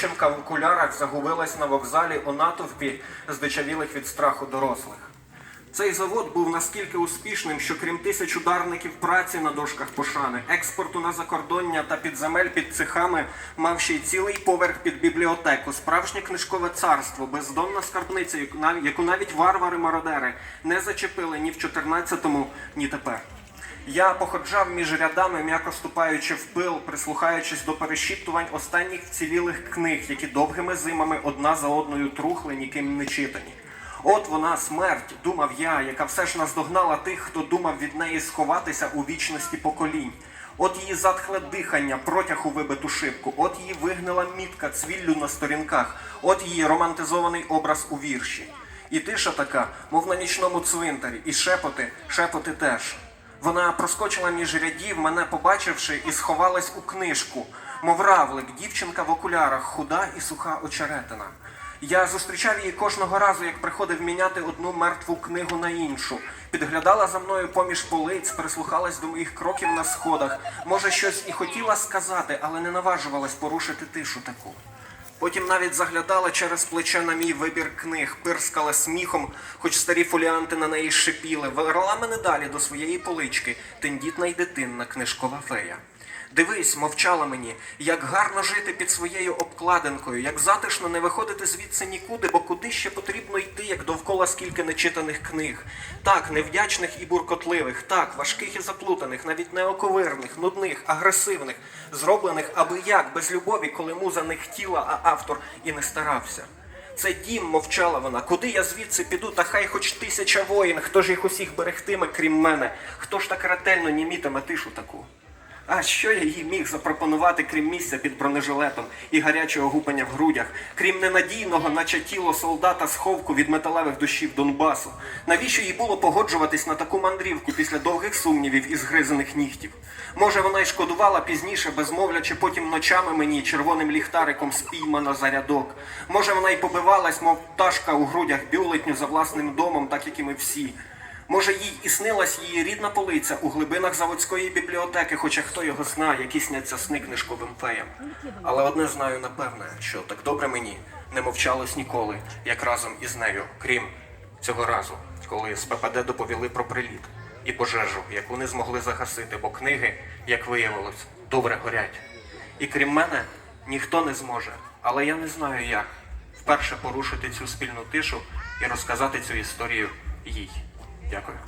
дівчинка в окулярах загубилась на вокзалі у натовпі здичавілих від страху дорослих. Цей завод був наскільки успішним, що крім тисяч ударників праці на дошках пошани, експорту на закордоння та підземель під цехами, мав ще й цілий поверх під бібліотеку, справжнє книжкове царство, бездонна скарбниця, яку навіть варвари-мародери не зачепили ні в 14-му, ні тепер. Я походжав між рядами, м'яко ступаючи в пил, прислухаючись до перешіптувань останніх вцілілих книг, які довгими зимами одна за одною трухли, ніким не читані. От вона, смерть, думав я, яка все ж наздогнала тих, хто думав від неї сховатися у вічності поколінь. От її затхле дихання, протяг у вибиту шибку, от її вигнила мітка цвіллю на сторінках, от її романтизований образ у вірші. І тиша така, мов на нічному цвинтарі, і шепоти, шепоти теж. Вона проскочила між рядів, мене побачивши, і сховалась у книжку, мов равлик, дівчинка в окулярах, худа і суха очеретина. Я зустрічав її кожного разу, як приходив міняти одну мертву книгу на іншу. Підглядала за мною поміж полиць, прислухалась до моїх кроків на сходах. Може, щось і хотіла сказати, але не наважувалась порушити тишу таку. Потім навіть заглядала через плече на мій вибір книг, пирскала сміхом, хоч старі фоліанти на неї шипіли, вела мене далі до своєї полички, тендітна й дитинна книжкова фея. Дивись, мовчала мені, як гарно жити під своєю обкладинкою, як затишно не виходити звідси нікуди, бо куди ще потрібно йти, як довкола скільки нечитаних книг. Так, невдячних і буркотливих, так, важких і заплутаних, навіть неоковирних, нудних, агресивних, зроблених аби як, без любові, коли муза не хотіла, а автор і не старався. Це дім, мовчала вона. Куди я звідси піду, та хай хоч тисяча воїн, хто ж їх усіх берегтиме, крім мене, хто ж так ретельно німітиме тишу таку. А що я їй міг запропонувати, крім місця під бронежилетом і гарячого гупання в грудях, крім ненадійного, наче тіло солдата сховку від металевих душів Донбасу? Навіщо їй було погоджуватись на таку мандрівку після довгих сумнівів і згризаних нігтів? Може, вона й шкодувала пізніше, безмовлячи потім ночами мені червоним ліхтариком спіймано за рядок. Може, вона й побивалась, мов пташка у грудях бюлетню за власним домом, так як і ми всі. Може, їй і снилась її рідна полиця у глибинах заводської бібліотеки, хоча хто його знає, які сняться сни книжковим феям. Але одне знаю напевне, що так добре мені не мовчалось ніколи, як разом із нею, крім цього разу, коли з ППД доповіли про приліт і пожежу, яку не змогли загасити, бо книги, як виявилось, добре горять. І крім мене, ніхто не зможе, але я не знаю як вперше порушити цю спільну тишу і розказати цю історію їй. Дякую.